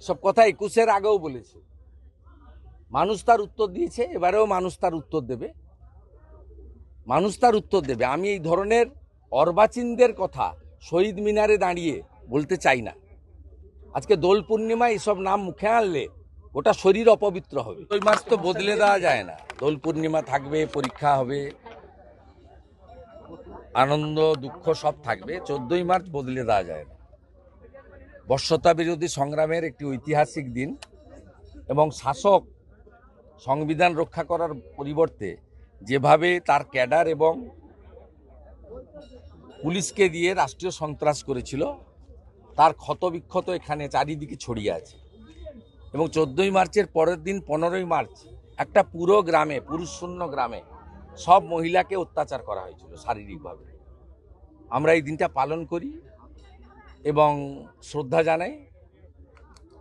সব কথা একুশের আগেও বলেছে। মানুষ তার উত্তর দিয়েছে, এবারেও মানুষ তার উত্তর দেবে। মানুষ তার উত্তর দেবে। আমি এই ধরনের অর্বাচীনদের কথা শহীদ মিনারে দাঁড়িয়ে বলতে চাই না। আজকে দোল পূর্ণিমা এসব নাম মুখে আনলে ওটা শরীর অপবিত্র হবে। ওই মাস তো বদলে দেওয়া যায় না। দোল পূর্ণিমা থাকবে, পরীক্ষা হবে, আনন্দ, দুঃখ সব থাকবে। চোদ্দই মার্চ বদলে দেওয়া যায় না। বর্ষতা বিরোধী সংগ্রামের একটি ঐতিহাসিক দিন এবং শাসক সংবিধান রক্ষা করার পরিবর্তে যেভাবে তার ক্যাডার এবং পুলিশকে দিয়ে রাষ্ট্রীয় সন্ত্রাস করেছিল, তার ক্ষতবিক্ষত এখানে চারিদিকে ছড়িয়ে আছে। এবং চোদ্দোই মার্চের পরের দিন, পনেরোই মার্চ, একটা পুরো গ্রামে, পুরুষশূন্য গ্রামে সব মহিলাকে অত্যাচার করা হয়েছিল শারীরিকভাবে। আমরা এই দিনটা পালন করি। এবং শ্রদ্ধা জানাই।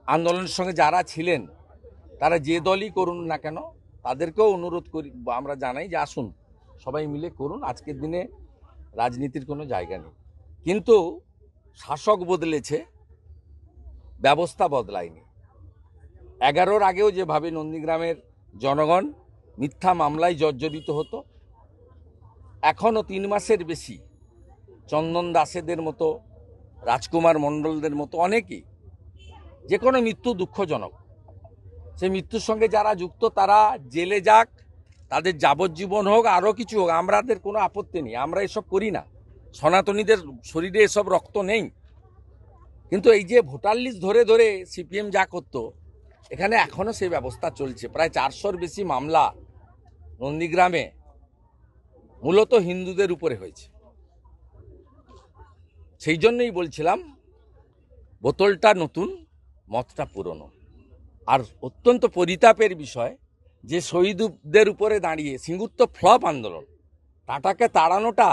আন্দোলনের সঙ্গে যারা ছিলেন, তারা যে দলই করুন না কেন, তাদেরকেও অনুরোধ করি, আমরা জানাই যে আসুন, সবাই মিলে করুন, আজকের দিনে রাজনীতির কোনো জায়গা নেই। কিন্তু শাসক বদলেছে, ব্যবস্থা বদলায়নি। এগারোর আগেও যেভাবে নন্দীগ্রামের জনগণ মিথ্যা মামলায় জর্জরিত হতো, এখনও তিন মাসের বেশি চন্দন দাসেদের মতো রাজকুমার মণ্ডলদের মতো অনেকেই, যে কোনো মৃত্যু দুঃখজনক। সে মৃত্যুর সঙ্গে যারা যুক্ত, তারা জেলে যাক, তাদের যাবজ্জীবন হোক, আরও কিছু হোক আমাদের কোনো আপত্তি নেই, আমরা এসব করি না। সনাতনীদের শরীরে এসব রক্ত নেই। কিন্তু এই যে ভোটার লিস্ট ধরে ধরে সিপিএম যা করতো, এখানে এখনও সেই ব্যবস্থা চলছে। প্রায় চারশোর বেশি মামলা নন্দীগ্রামে, মূলত হিন্দুদের উপরে হয়েছে। সেই জন্যই বলছিলাম, বোতলটা নতুন, মতটা পুরনো। আর অত্যন্ত পরিতাপের বিষয়, যে শহীদদের উপরে দাঁড়িয়ে সিঙ্গুর তো ফ্লপ আন্দোলন টাটাকে তাড়ানোটা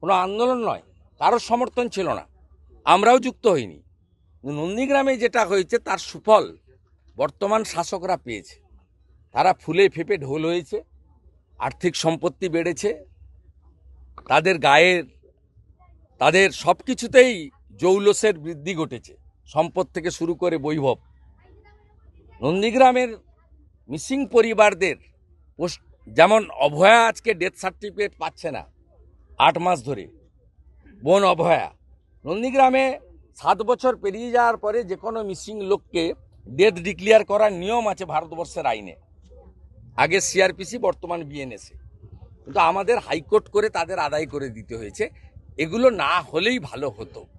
কোনো আন্দোলন নয়, কারোর সমর্থন ছিল না। আমরাও যুক্ত হইনি। নন্দীগ্রামে যেটা হয়েছে, তার সুফল বর্তমান শাসকরা পেয়েছে। তারা ফুলে ফেপে ঢোল হয়েছে, আর্থিক সম্পত্তি বেড়েছে, তাদের গায়ের তাদের সব কিছুতেই জৌলসের বৃদ্ধি ঘটেছে। সম্পদ থেকে শুরু করে বৈভব। নন্দীগ্রামের মিসিং পরিবারদের যেমন অভয়া আজকে ডেথ সার্টিফিকেট পাচ্ছে না, আট মাস ধরে। বোন অভয়া। নন্দীগ্রামে সাত বছর পেরিয়ে যাওয়ার পরে যে কোনো মিসিং লোককে ডেথ ডিক্লিয়ার করার নিয়ম আছে ভারতবর্ষের আইনে। আগে সিআরপিসি বর্তমান বিএনএসএ কিন্তু আমাদের হাইকোর্ট করে তাদের আদায় করে দিতে হয়েছে। এগুলো না হলেই ভালো হতো।